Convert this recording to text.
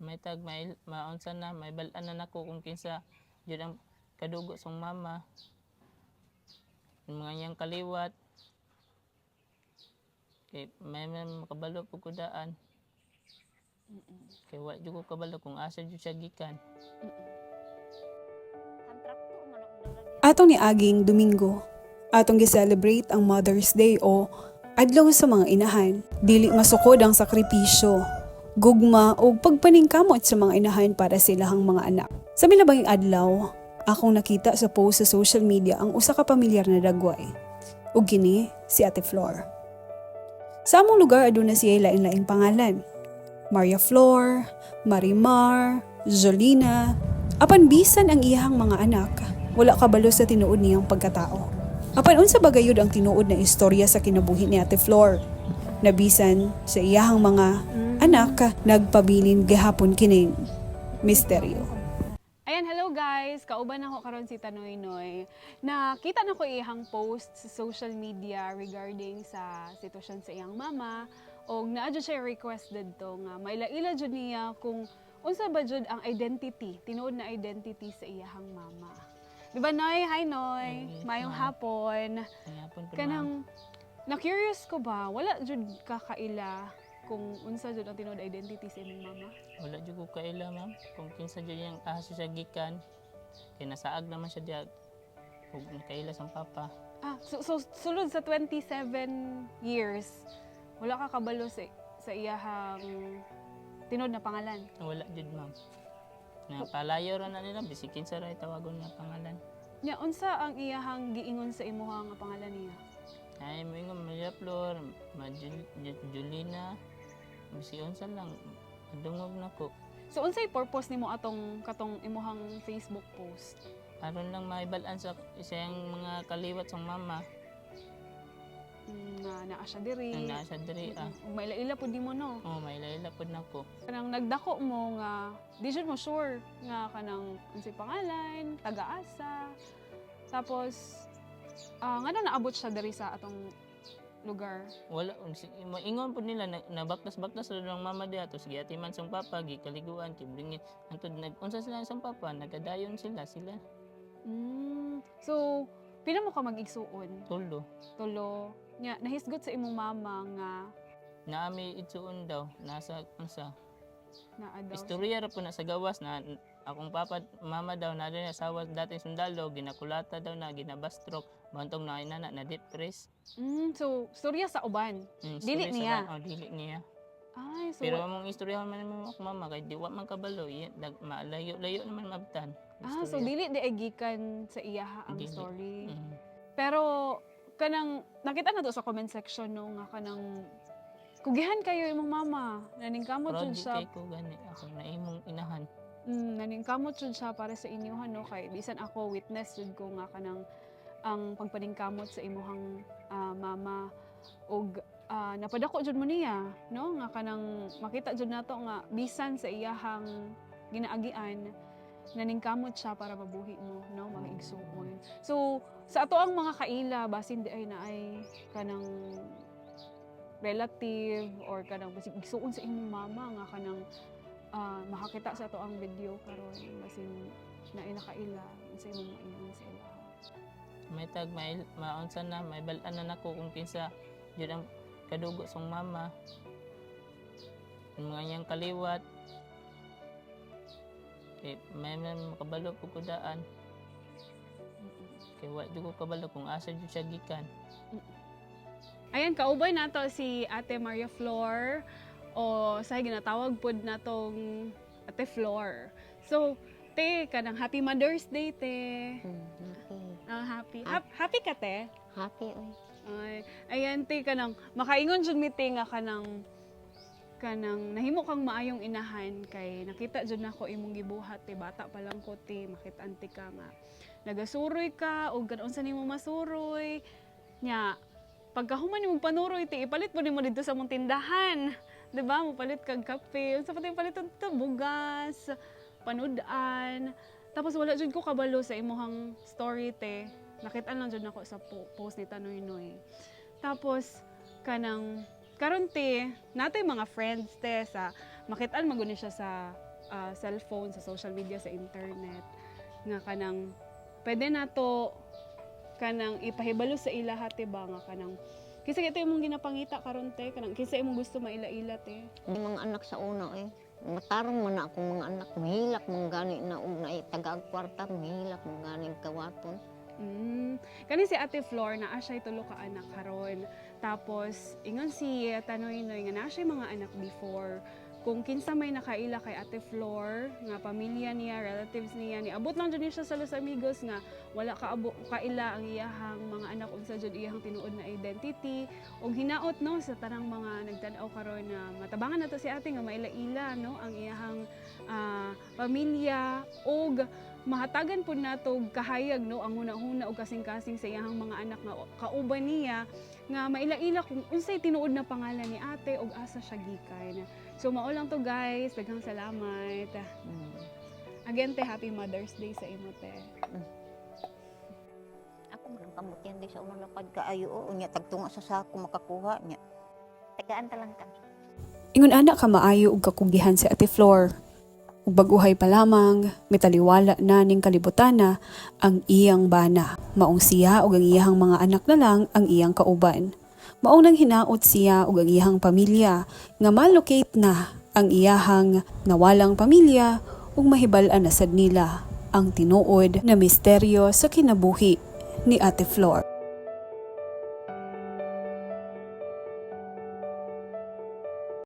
may tag may maunsa na may balaan na nako kung kinsa jud ang kadugo song mama. Yung mga niyang kaliwat. Kay may may makabalo po ko daan. Kay wa jud ko kabalo kung asa jud siya gikan. Atong ni Aging Domingo, atong gi-celebrate ang Mother's Day o adlaw sa mga inahan. Dili masukod ang sakripisyo, gugma o pagpaningkamot sa mga inahan para sa ilahang mga anak. Sa milabang adlaw, akong nakita sa post sa social media ang usa ka pamilyar na dagway. Ug kini si Ate Flor. Sa among lugar aduna siya lain-laing pangalan. Maria Flor, Marimar, Jolina, apan bisan ang iyahang mga anak, wala kabalo sa tinuod niyang pagkatao. Apan unsa ba gayud ang tinuod na istorya sa kinabuhi ni Ate Flor? Nabisan sa iyahang mga anak nagpabilin gihapon kining misteryo. Ayan, hello guys! Kauban ako karon si Tanoy Noy. Nakita na ko iyang post sa social media regarding sa sitwasyon sa iyang mama og naa siya request didto nga maila-ila jud niya kung unsa ba jud ang identity, tinuod na identity sa iyang mama. Di ba Noy? Hi Noy! Yes, Mayong ma'am. hapon. Kanyapon po ma'am. Kanang na-curious ko ba, wala jud kakaila kung unsa jud ang tinuod na identity sa imong mama? wala jud ko kaila ma'am kung kinsa jud yang asa siya gikan kay nasaag naman siya diya ug nakaila sang papa Ah, so, so sulod sa 27 years, wala ka kabalo sa, sa iyahang tinod na pangalan. wala jud ma'am na palayo ra na nila bisikin sa ray tawagon nga pangalan Nya unsa ang iyahang giingon sa imuha nga pangalan niya? ay mo ingon Maria Flor Julina bisiyon sa lang dungog nako So unsay purpose nimo atong katong imuhang Facebook post? aron lang maibalan sa isang mga kaliwat sang mama Mm, na naa siya diri. ang nasa diri ah Mm, May ila pud nimo no. oh may laila pud nako Kanang nagdako mo nga di jud mo sure nga kanang unsay pangalan, taga-asa. Tapos ah ngano naabot siya diri sa atong lugar? wala moingon pud nila na- nabaktas-baktas sa ng mama diha tos giatiman sang papa gikaliguan kibringin antud nag unsa sila sang papa nagadayon sila sila Mm. So, pila mo ka mag-igsuon? tulo Tulo. Nya, nahisgot sa imong mama nga naami itsuon daw nasa unsa naa daw. istorya ra po na sa gawas na akong papa mama daw na rin asawa dating sundalo ginakulata daw na ginabastrok bantong na inana na depress Mm, so, storya sa uban. mm, Dili sa niya? ba- oh, dili niya Ay, so, pero among istorya man mo ako mama kay di wa man kabalo iya dag malayo layo naman mabtan ah, so dili di ay gikan sa iya ang Dili. story. mm. Pero kanang nakita na to sa comment section no nga kanang kugihan kayo imong mama. Naning kamot Proud jud kay ko gani ako na imong inahan. Mm, naning kamot jud siya para sa inyohan no kay bisan ako witness jud ko nga kanang ang pagpaningkamot sa imuhang ah, mama. Og ah, napadako jud mo niya no? Nga kanang makita jud nato nga bisan sa iyahang ginaagian naningkamot siya para mabuhi mo no? Mga igsuon. So sa ato ang mga kaila basin di ay na ay kanang relative or kanang basig igsuon sa imong mama nga kanang ah, makakita sa ato ang video karon basin na inakaila sa imong maingon sa ila may tag may maunsa na may balaan na nako kung kinsa jud ang kadugo song mama. Yung mga niyang kaliwat. Kay may may makabalo po ko daan kay wa jud ko kabalo kung asa jud siya gikan Ayan, kaubay nato si Ate Maria Flor o sa ginatawag pod natong Ate Flor. So, te, kanang Happy Mother's Day, te. Hmm, happy. Ah, happy. Hap- happy ka, te? Happy, oy. Ay, ayan, te, kanang makaingon jud mi te nga kanang kanang nahimo kang maayong inahan kay nakita jud nako imong gibuhat te bata pa lang ko te makita anti ka nga nagasuroy ka o ganon sa nimo masuroy nya pagkahuman nimo panuroy te ipalit mo nimo dito sa mong tindahan. Ba mo palit kag kape. Unsa pa tayong paliton to bugas panudan tapos wala jud ko kabalo sa imuhang story te. Nakita lang jud nako sa po- post ni Tanoy Noy. Tapos kanang karon te natay mga friends te sa makitaan maguni siya sa ah, cellphone, sa social media, sa internet. Nga kanang pwede na to kanang ipahibalo sa ila hati ba nga kanang kisa ito imong ginapangita karon te kanang kisa imong gusto maila-ila te Di mga anak sa una eh. Matarong man akong mga anak. Mahilak mong gani na og na tagaag kwarta. Mahilak mong gani kawaton. Mm. Kani si Ate Flor na asya tulo ka anak karon. Tapos ingon si Tanoy Noy nga na siya mga anak before. Kung kinsa may nakaila kay Ate Flor, nga pamilya niya, relatives niya, ni abot lang dyan siya sa Los Amigos nga wala ka abo, kaila ang iyahang mga anak unsa jud iyahang tinuod na identity. Og hinaot no sa tanang mga nagtan-aw karon na matabangan nato si ate nga maila-ila no ang iyahang ah, pamilya. Og mahatagan po nato kahayag no ang huna-huna og kasing-kasing sa iyahang mga anak nga kauban niya nga maila-ila kung unsay tinuod na pangalan ni ate og asa siya gikan. So mao lang to guys, daghang salamat. Mm. Again te happy Mother's Day sa imo te. Ako man kamutian di sa unang lapad kaayo. O nya tagtunga sa sako makakuha niya. Tagaan ta lang ka. Ingon anak ka maayo og kakugihan si Ate Flor. Ug baguhay pa lamang, mitaliwala na ning kalibutana ang iyang bana. Maong siya ug ang iyang mga anak na lang ang iyang kauban. Maong nang hinaot siya ug ang iyang pamilya nga malocate na ang iyahang nawalang pamilya ug mahibal-an na sad nila ang tinuod na misteryo sa kinabuhi ni Ate Flor.